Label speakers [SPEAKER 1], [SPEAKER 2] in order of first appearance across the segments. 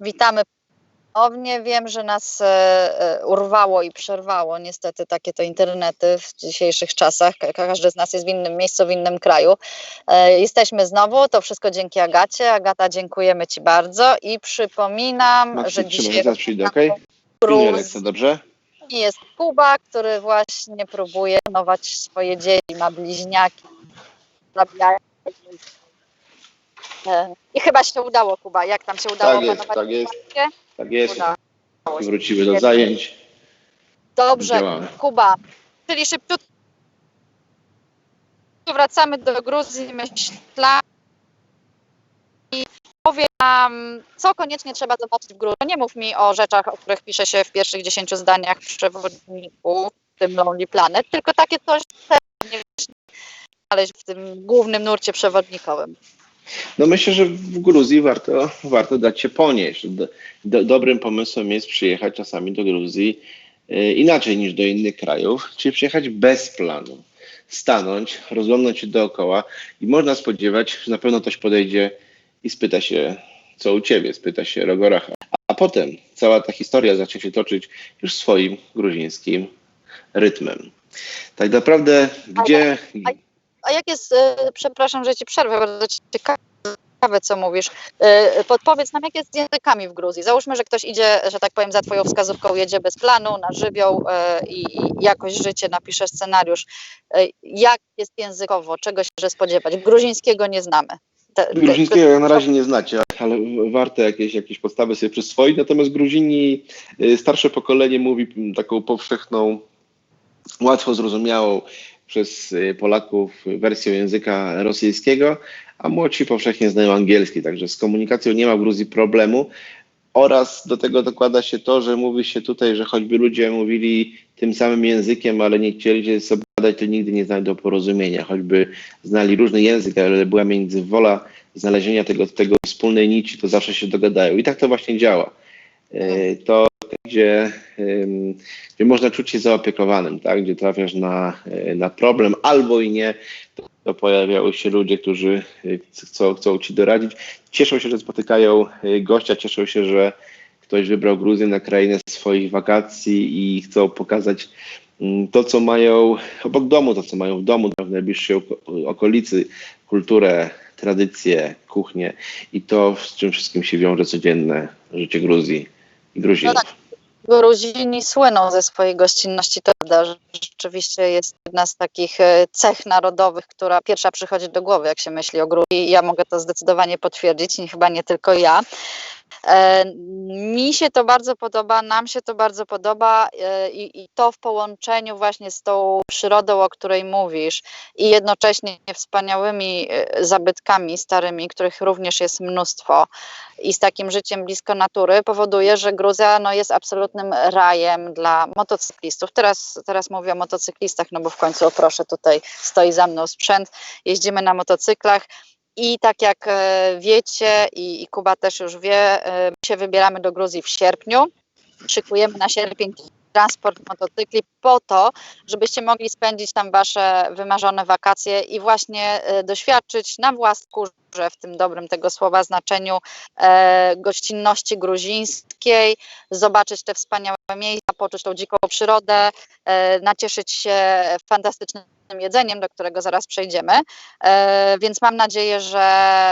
[SPEAKER 1] Witamy ponownie. Wiem, że nas e, e, urwało i przerwało niestety takie to internety w dzisiejszych czasach. Ka- Każdy z nas jest w innym miejscu, w innym kraju. E, Jesteśmy znowu, to wszystko dzięki Agacie. Agata, dziękujemy Ci bardzo i przypominam,
[SPEAKER 2] Maksim,
[SPEAKER 1] że dzisiaj
[SPEAKER 2] zaraz przyjdę, okej? Pilnuj Alexa, dobrze?
[SPEAKER 1] jest Kuba, który właśnie próbuje trenować swoje dzieci, ma bliźniaki. zabijają. I chyba się udało, Kuba. Jak tam się udało
[SPEAKER 2] Tak jest, tak jest. Tak jest.
[SPEAKER 1] Udało.
[SPEAKER 2] Wróciły do zajęć.
[SPEAKER 1] Dobrze,
[SPEAKER 2] Działamy.
[SPEAKER 1] Kuba, czyli szybciutko wracamy do Gruzji, myślę. I powiedz nam, co koniecznie trzeba zobaczyć w Gruzji. Nie mów mi o rzeczach, o których pisze się w pierwszych 10 zdaniach w przewodniku, w tym Lonely Planet, tylko takie coś, co nie znaleźć w tym głównym nurcie przewodnikowym.
[SPEAKER 2] No myślę, że w Gruzji warto, warto dać się ponieść. Do, do, dobrym pomysłem jest przyjechać czasami do Gruzji e, inaczej niż do innych krajów, czyli przyjechać bez planu. Stanąć, rozglądnąć się dookoła i można spodziewać, że na pewno ktoś podejdzie i spyta się, co u ciebie, spyta się Rogoracha. A potem cała ta historia zacznie się toczyć już swoim gruzińskim rytmem. Tak naprawdę, gdzie.
[SPEAKER 1] A jak jest, e, przepraszam, że ci przerwę, bardzo ciekawe, co mówisz. E, Podpowiedz nam, jak jest z językami w Gruzji. Załóżmy, że ktoś idzie, że tak powiem, za twoją wskazówką, jedzie bez planu, na żywioł e, i, jakoś życie, napisze scenariusz. Jak jest językowo, czego się spodziewać? Gruzińskiego nie znamy. Te- te-
[SPEAKER 2] Gruzińskiego na razie nie znacie, ale warto jakieś, jakieś podstawy sobie przyswoić. Natomiast Gruzini, starsze pokolenie mówi taką powszechną, łatwo zrozumiałą przez y, Polaków wersją języka rosyjskiego, a młodsi powszechnie znają angielski, także z komunikacją nie ma w Gruzji problemu. Oraz do tego dokłada się to, że mówi się tutaj, że choćby ludzie mówili tym samym językiem, ale nie chcieli się sobie gadać, to nigdy nie znajdą porozumienia. Choćby znali różny język, ale była między wola znalezienia tego, tego wspólnej nici, to zawsze się dogadają. I tak to właśnie działa. E, To gdzie, gdzie można czuć się zaopiekowanym, tak? gdzie trafiasz na, e, na problem albo i nie, to, pojawiają się ludzie, którzy e, chcą, chcą ci doradzić. Cieszą się, że spotykają e, gościa, cieszą się, że ktoś wybrał Gruzję na krainę swoich wakacji i chcą pokazać mm, to, co mają obok domu, to, co mają w domu, w najbliższej oko- okolicy, kulturę, tradycje, kuchnię i to, z czym wszystkim się wiąże codzienne życie Gruzji i Gruzinów.
[SPEAKER 1] No tak. Gruzini słyną ze swojej gościnności, to prawda, rzeczywiście jest jedna z takich e, cech narodowych, która pierwsza przychodzi do głowy, jak się myśli o Gruzji ja mogę to zdecydowanie potwierdzić, chyba nie tylko ja. E, Mi się to bardzo podoba, nam się to bardzo podoba e, i, i to w połączeniu właśnie z tą przyrodą, o której mówisz i jednocześnie wspaniałymi e, zabytkami starymi, których również jest mnóstwo i z takim życiem blisko natury powoduje, że Gruzja no, jest absolutnym rajem dla motocyklistów. Teraz, teraz mówię o motocyklistach, no bo w końcu, proszę, tutaj stoi za mną sprzęt, jeździmy na motocyklach. I tak jak e, wiecie, i, i Kuba też już wie, e, się wybieramy do Gruzji w sierpniu. Szykujemy na sierpień transport motocykli po to, żebyście mogli spędzić tam wasze wymarzone wakacje i właśnie e, doświadczyć na własnej skórze, w tym dobrym tego słowa znaczeniu, e, gościnności gruzińskiej, zobaczyć te wspaniałe miejsca, poczuć tą dziką przyrodę, e, nacieszyć się fantastycznym jedzeniem, do którego zaraz przejdziemy. E, więc mam nadzieję, że,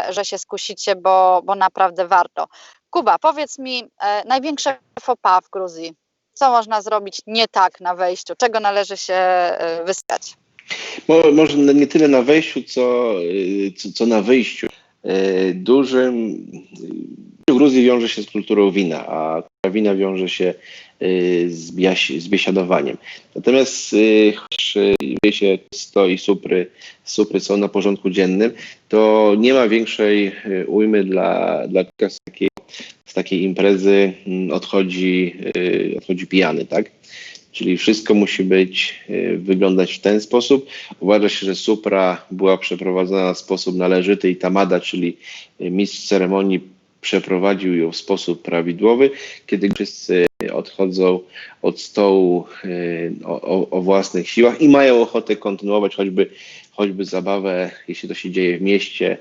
[SPEAKER 1] że się skusicie, bo, bo naprawdę warto. Kuba, powiedz mi, e, największe faux pas w Gruzji. Co można zrobić nie tak na wejściu? Czego należy się e, wyskać?
[SPEAKER 2] Mo- Może nie tyle na wejściu, co, y, co, co na wyjściu. Y, Dużym w Gruzji wiąże się z kulturą wina, a wina wiąże się z, biasi, z biesiadowaniem. Natomiast choć wie się sto i supry, supry są na porządku dziennym, to nie ma większej ujmy dla, dla takiej, z takiej imprezy mm, odchodzi, y, odchodzi pijany, tak? Czyli wszystko musi być, y, wyglądać w ten sposób. Uważa się, że supra była przeprowadzona w sposób należyty i tamada, czyli y, mistrz ceremonii przeprowadził ją w sposób prawidłowy, kiedy wszyscy odchodzą od stołu o, o, o własnych siłach i mają ochotę kontynuować choćby, choćby zabawę, jeśli to się dzieje w mieście,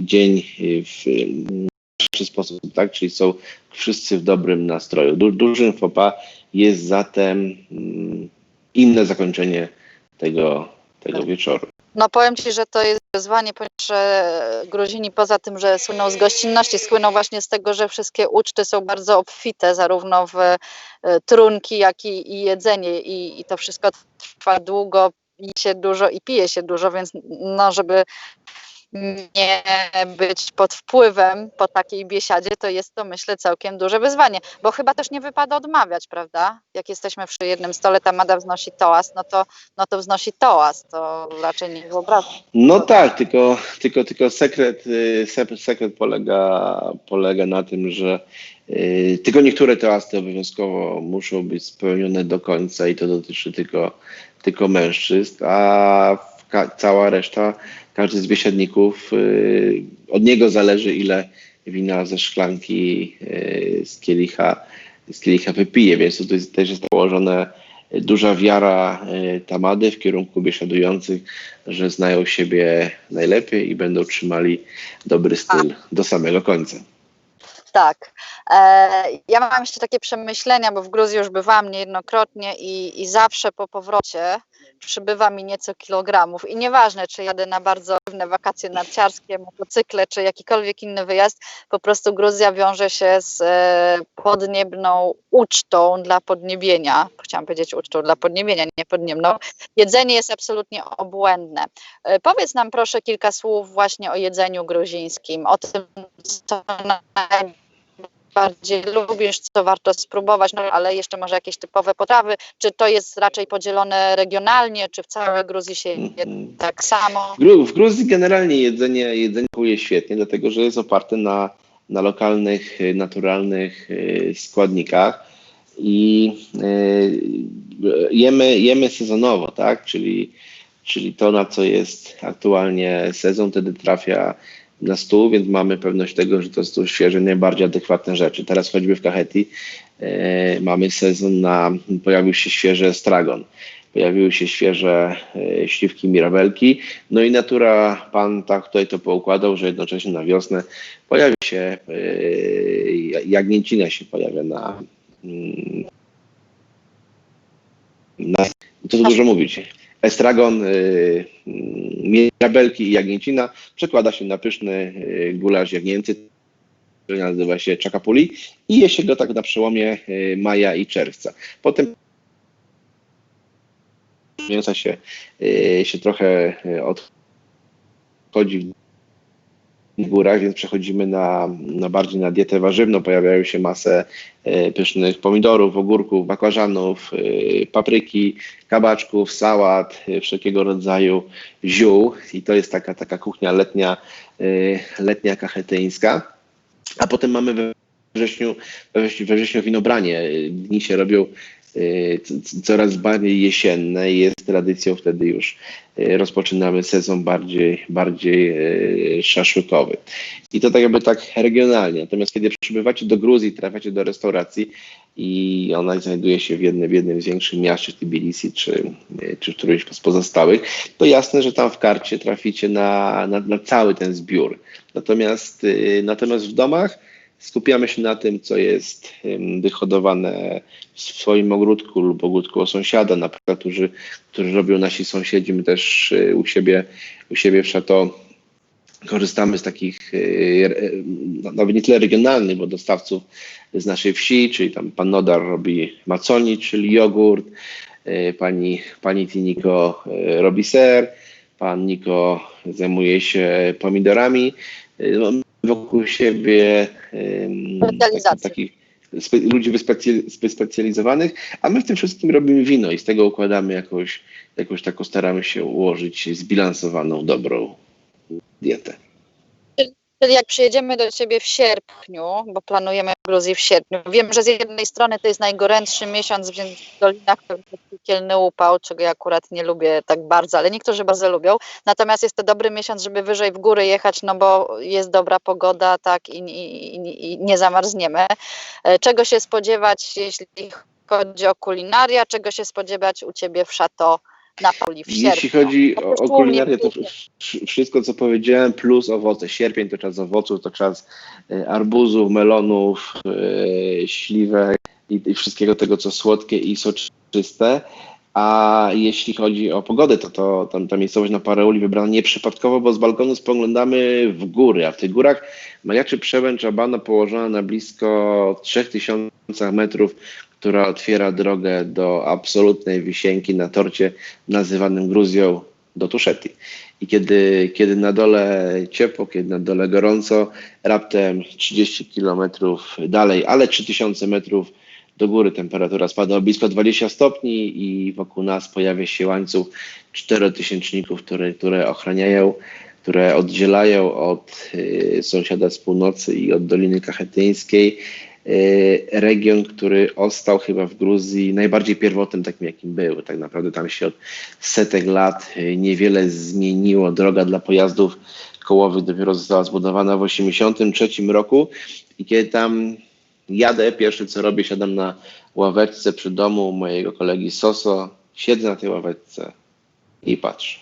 [SPEAKER 2] dzień w lepszy sposób, tak? Czyli są wszyscy w dobrym nastroju. Du dużym fopa jest zatem mm, inne zakończenie tego, tego wieczoru.
[SPEAKER 1] No powiem Ci, że to jest wyzwanie, ponieważ e, Gruzini poza tym, że słyną z gościnności, słyną właśnie z tego, że wszystkie uczty są bardzo obfite, zarówno w e, trunki, jak i, i jedzenie i, i to wszystko trwa długo, i się dużo i pije się dużo, więc no żeby nie być pod wpływem po takiej biesiadzie, to jest to myślę całkiem duże wyzwanie, bo chyba też nie wypada odmawiać, prawda? Jak jesteśmy przy jednym stole, ta Mada wznosi toast, no to, no to wznosi toast, to raczej nie wyobrażam.
[SPEAKER 2] No tak, tylko, tylko, tylko sekret, y, sek- sekret polega, polega na tym, że y, tylko niektóre toasty obowiązkowo muszą być spełnione do końca i to dotyczy tylko, tylko mężczyzn, a ka- cała reszta, każdy z biesiadników, y, od niego zależy ile wina ze szklanki, y, z kielicha, z kielicha wypije, więc tutaj też jest położone duża wiara y, Tamady w kierunku biesiadujących, że znają siebie najlepiej i będą trzymali dobry styl do samego końca.
[SPEAKER 1] Tak. E, ja mam jeszcze takie przemyślenia, bo w Gruzji już bywałam niejednokrotnie i, i zawsze po powrocie przybywa mi nieco kilogramów. I nieważne, czy jadę na bardzo pewne wakacje narciarskie, motocykle, czy jakikolwiek inny wyjazd, po prostu Gruzja wiąże się z e, podniebną ucztą dla podniebienia. Chciałam powiedzieć ucztą dla podniebienia, nie podniebną. Jedzenie jest absolutnie obłędne. E, powiedz nam proszę kilka słów właśnie o jedzeniu gruzińskim, o tym, co najbardziej lubisz, co warto spróbować, no ale jeszcze może jakieś typowe potrawy. Czy to jest raczej podzielone regionalnie, czy w całej Gruzji się je
[SPEAKER 2] Mhm.
[SPEAKER 1] tak samo?
[SPEAKER 2] W Gru- W Gruzji generalnie jedzenie, jedzenie kupuje świetnie, dlatego że jest oparte na, na lokalnych, naturalnych y, składnikach i y, jemy, jemy sezonowo, tak? Czyli, czyli to, na co jest aktualnie sezon, wtedy trafia na stół, więc mamy pewność tego, że to są świeże, najbardziej adekwatne rzeczy. Teraz choćby w Kaheti e, mamy sezon na, pojawił się świeży estragon, pojawiły się świeże e, śliwki mirabelki, no i natura, pan tak tutaj to poukładał, że jednocześnie na wiosnę pojawia się, e, jagnięcina się pojawia na, mm, na tu dużo mówić. Estragon, y, mm, mirabelki i jagnięcina przekłada się na pyszny y, gulasz jagnięty, który nazywa się czakapuli i je się go tak na przełomie y, maja i czerwca. Potem mięsa się, y, się trochę odchodzi górach, więc przechodzimy na, na bardziej na dietę warzywną. Pojawiają się masę e, pysznych pomidorów, ogórków, bakłażanów, e, papryki, kabaczków, sałat, e, wszelkiego rodzaju ziół. I to jest taka, taka kuchnia letnia, letnia kachetyńska. A potem mamy we wrześniu, we wrześniu, we wrześniu winobranie. Dni się robią coraz bardziej jesienne i jest tradycją wtedy już e, rozpoczynamy sezon bardziej, bardziej e, szaszłykowy. I to tak jakby tak regionalnie. Natomiast kiedy przybywacie do Gruzji, trafiacie do restauracji i ona znajduje się w jednym, w jednym z większych miast, czy Tbilisi, czy, czy w którymś z pozostałych, to jasne, że tam w karcie traficie na, na, na cały ten zbiór. Natomiast, natomiast w domach skupiamy się na tym, co jest wyhodowane w swoim ogródku lub ogródku u sąsiada, na przykład, którzy, którzy robią nasi sąsiedzi. My też e, u siebie, u siebie w Chateau korzystamy z takich, e, no, nawet nie tyle regionalnych, bo dostawców z naszej wsi, czyli tam pan Nodar robi maconi, czyli jogurt, e, pani, pani Tiniko robi ser, pan Niko zajmuje się pomidorami. Wokół siebie takich spe, ludzi wyspecjalizowanych, a my w tym wszystkim robimy wino i z tego układamy jakąś, jakąś taką, staramy się ułożyć zbilansowaną, dobrą dietę.
[SPEAKER 1] Czyli jak przyjedziemy do Ciebie w sierpniu, bo planujemy w Gruzji w sierpniu, wiem, że z jednej strony to jest najgorętszy miesiąc, więc w dolinach piekielny upał, czego ja akurat nie lubię tak bardzo, ale niektórzy bardzo lubią. Natomiast jest to dobry miesiąc, żeby wyżej w góry jechać, no bo jest dobra pogoda, tak, i, i, i, i nie zamarzniemy. E, Czego się spodziewać, jeśli chodzi o kulinaria, czego się spodziewać u Ciebie w Chateau w
[SPEAKER 2] Jeśli
[SPEAKER 1] sierpniu.
[SPEAKER 2] chodzi
[SPEAKER 1] No
[SPEAKER 2] o, o kulinarię, to wszystko, co powiedziałem, plus owoce. Sierpień to czas owoców, to czas e, arbuzów, melonów, e, śliwek i, i wszystkiego tego, co słodkie i soczyste. A jeśli chodzi o pogodę, to, to tam, ta miejscowość na Pareuli wybrana nieprzypadkowo, bo z balkonu spoglądamy w góry, a w tych górach majaczy przełęcz Abana położona na blisko 3000 metrów, która otwiera drogę do absolutnej wisienki na torcie nazywanym Gruzją do Tuszetti. I kiedy, kiedy na dole ciepło, kiedy na dole gorąco, raptem 30 kilometrów dalej, ale 3000 metrów do góry temperatura spada o blisko 20 stopni i wokół nas pojawia się łańcuch czterotysięczników, które, które ochraniają, które oddzielają od y, sąsiada z północy i od Doliny Kachetyńskiej y, region, który ostał chyba w Gruzji najbardziej pierwotnym takim, jakim był. Tak naprawdę tam się od setek lat y, niewiele zmieniło. Droga dla pojazdów kołowych dopiero została zbudowana w 1983 roku i kiedy tam jadę, pierwsze co robię, siadam na ławeczce przy domu mojego kolegi Soso, siedzę na tej ławeczce i patrzę.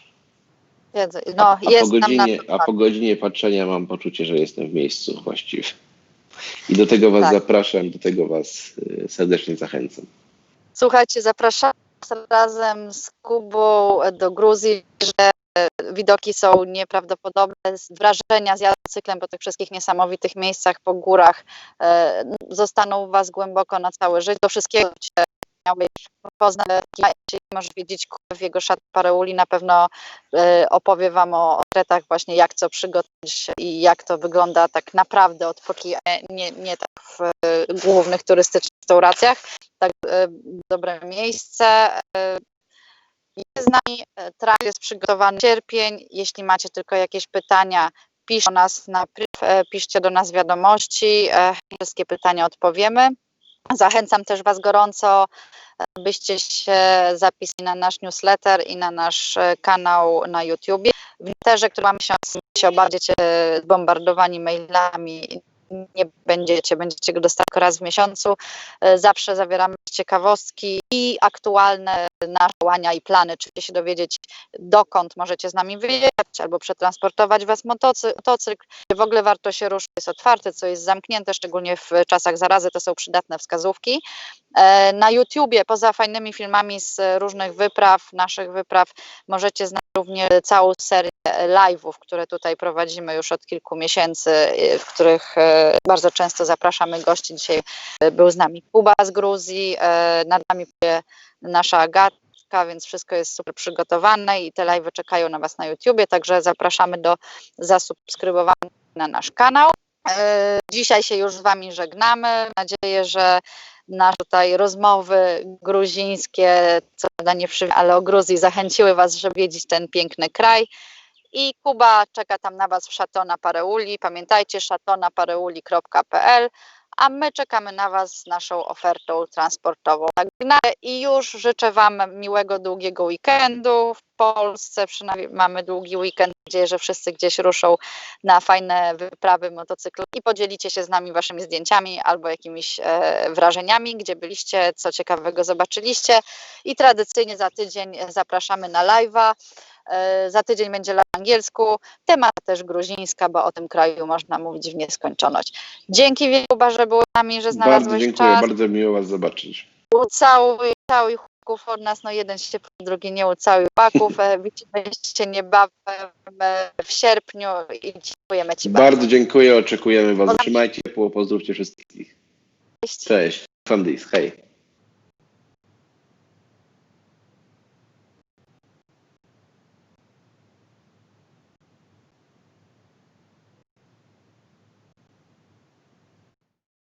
[SPEAKER 1] No,
[SPEAKER 2] a,
[SPEAKER 1] jest
[SPEAKER 2] po godzinie, a po godzinie patrzenia mam poczucie, że jestem w miejscu właściwie. I do tego Was
[SPEAKER 1] Tak.
[SPEAKER 2] zapraszam, do tego Was y, serdecznie zachęcam.
[SPEAKER 1] Słuchajcie, zapraszam razem z Kubą do Gruzji, że widoki są nieprawdopodobne, wrażenia z jazdy cyklem po tych wszystkich niesamowitych miejscach, po górach e, zostaną u Was głęboko na całe życie. Do wszystkiego Cię miałeś poznać, możesz wiedzieć w jego szat Pareuli, na pewno e, opowie Wam o, o właśnie jak co przygotować i jak to wygląda tak naprawdę od początku, a nie, nie tak w e, głównych turystycznych restauracjach tak e, dobre miejsce. Jest z nami, e, trakt jest przygotowany sierpień. Jeśli macie tylko jakieś pytania, piszcie do nas na priv, e, piszcie do nas wiadomości, e, wszystkie pytania odpowiemy. Zachęcam też Was gorąco, byście się zapisali na nasz newsletter i na nasz kanał na YouTubie. W newsletterze, który mamy się, się obawiacie bombardowani mailami, nie będziecie, będziecie go tylko raz w miesiącu. E, Zawsze zawieramy ciekawostki i aktualne nasze działania i plany, czy chcecie się dowiedzieć, dokąd możecie z nami wyjechać albo przetransportować was motocy- motocykl. W ogóle warto się ruszyć, jest otwarte, co jest zamknięte, szczególnie w czasach zarazy, to są przydatne wskazówki. E, Na YouTubie, poza fajnymi filmami z różnych wypraw, naszych wypraw, możecie znaleźć również całą serię live'ów, które tutaj prowadzimy już od kilku miesięcy, e, w których e, bardzo często zapraszamy gości. Dzisiaj e, był z nami Kuba z Gruzji, nad nami nasza Agatka, więc wszystko jest super przygotowane i te live'y czekają na Was na YouTubie, także zapraszamy do zasubskrybowania na nasz kanał. Dzisiaj się już z Wami żegnamy. Mam nadzieję, że nasze tutaj rozmowy gruzińskie, co prawda nie przy, ale o Gruzji zachęciły Was, żeby wiedzieć ten piękny kraj. I Kuba czeka tam na Was w Szatona Pareuli. Pamiętajcie, szatonapareuli.pl, a my czekamy na Was z naszą ofertą transportową. I już życzę Wam miłego, długiego weekendu. W Polsce przynajmniej mamy długi weekend. Nadzieję, że wszyscy gdzieś ruszą na fajne wyprawy motocyklu i podzielicie się z nami Waszymi zdjęciami albo jakimiś e, wrażeniami, gdzie byliście, co ciekawego zobaczyliście. I tradycyjnie za tydzień zapraszamy na live'a. E, Za tydzień będzie po angielsku, temat też gruzińska, bo o tym kraju można mówić w nieskończoność. Dzięki Wielkuba, że byłeś z nami, że
[SPEAKER 2] Bardzo
[SPEAKER 1] znalazłeś
[SPEAKER 2] dziękuję,
[SPEAKER 1] czas.
[SPEAKER 2] bardzo miło Was zobaczyć.
[SPEAKER 1] Ucałuj, ucałuj chłopaków od nas, no jeden się, drugi nie ucałuj chłopaków. E, Widzimy się niebawem e, w sierpniu i dziękujemy Ci bardzo.
[SPEAKER 2] Bardzo dziękuję, oczekujemy Was. Trzymajcie ciepło, pozdrówcie wszystkich.
[SPEAKER 1] Cześć.
[SPEAKER 2] Cześć, Fandis, hej.